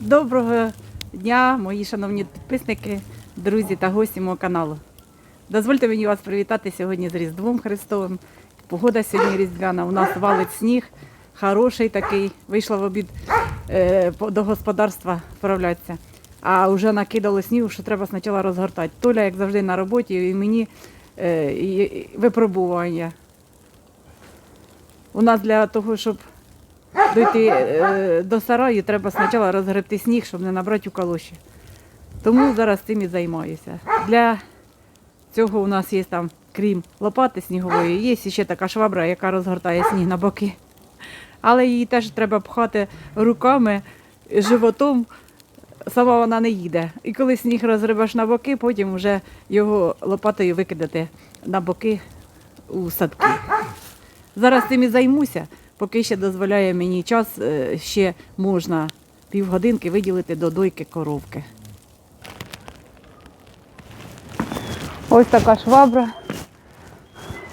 Доброго дня, мої шановні підписники, друзі та гості мого каналу. Дозвольте мені вас привітати сьогодні з Різдвом Христовим. Погода сьогодні різдвяна. У нас валить сніг, хороший такий. Вийшла в обід е, до господарства справлятися. А вже накидало снігу, що треба спочатку розгортати. Толя, як завжди, на роботі, і мені е, випробування. У нас для того, щоб дойти е, до сараю, треба спочатку розгребти сніг, щоб не набрати у калоші. Тому зараз цим і займаюся. Для цього у нас є там, крім лопати снігової, є ще така швабра, яка розгортає сніг на боки. Але її теж треба пхати руками, животом. Сама вона не їде. І коли сніг розгребеш на боки, потім вже його лопатою викидати на боки у садки. Зараз цим і займуся, поки ще дозволяє мені час, е, ще можна півгодинки виділити до дойки коровки. Ось така швабра.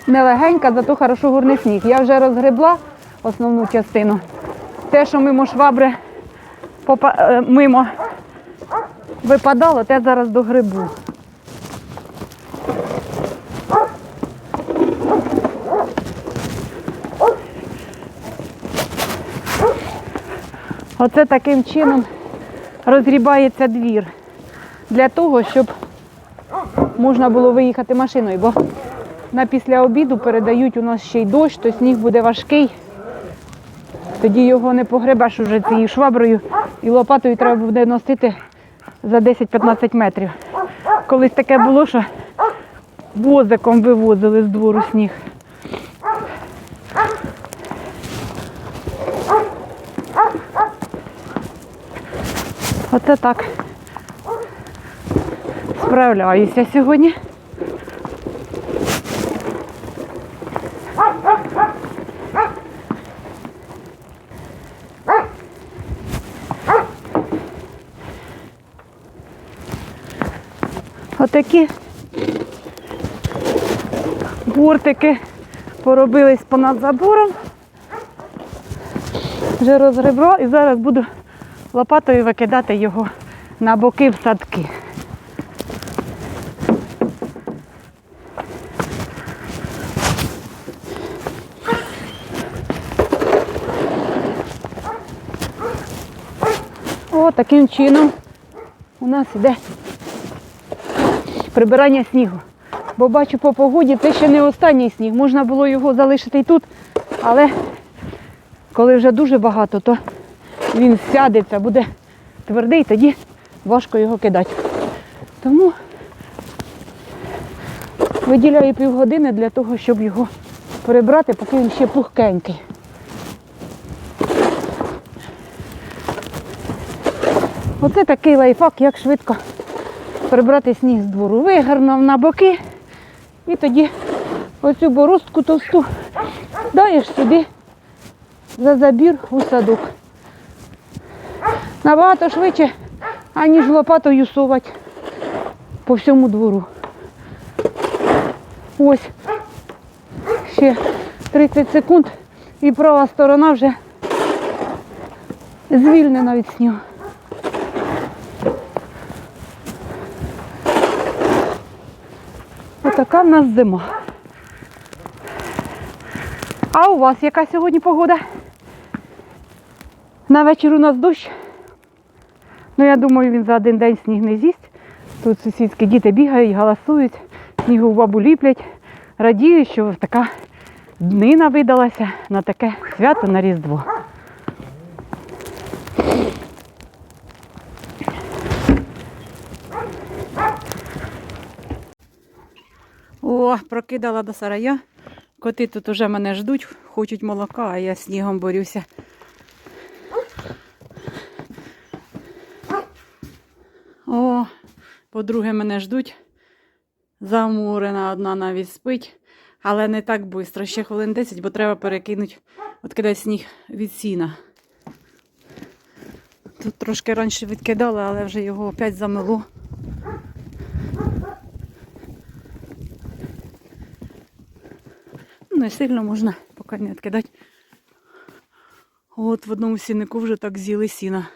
Нелегенька, зато хорошо горний сніг. Я вже розгребла основну частину. Те, що мимо швабри е, мимо випадало, те зараз до грибу. Оце таким чином розгрібається двір. Для того, щоб можна було виїхати машиною, бо на після обіду передають у нас ще й дощ, то сніг буде важкий. Тоді його не погребеш уже цією шваброю і лопатою треба буде носити за 10-15 метрів. Колись таке було, що возиком вивозили з двору сніг. Оце так справляюся сьогодні. Отакі бортики поробились понад забором. Вже розгребро і зараз буду лопатою викидати його на боки в садки. О, таким чином у нас іде прибирання снігу. Бо бачу по погоді, це ще не останній сніг. Можна було його залишити і тут, але коли вже дуже багато, то він сядеться, буде твердий, тоді важко його кидати. Тому виділяю півгодини для того, щоб його прибрати, поки він ще пухкенький. Оце такий лайфхак, як швидко прибрати сніг з двору. Вигарнув на боки і тоді оцю боростку товсту даєш сюди за забір у садок. Набагато швидше, аніж лопатою сувати по всьому двору. Ось ще 30 секунд і права сторона вже звільнена від снігу. Отака в нас зима. А у вас яка сьогодні погода? На вечір у нас дощ. Ну, я думаю, він за один день сніг не з'їсть. Тут сусідські діти бігають, галасують, снігу бабу ліплять, радіють, що така днина видалася на таке свято на Різдво. О, прокидала до сарая. Коти тут уже мене ждуть, хочуть молока, а я снігом борюся. О, подруги мене ждуть. Замурена одна навіть спить, але не так швидко. Ще хвилин 10, бо треба перекинути, відкидати сніг від сіна. Тут трошки раніше відкидали, але вже його опять замило. Не сильно можна поки не відкидати. От в одному сіннику вже так з'їли сіна.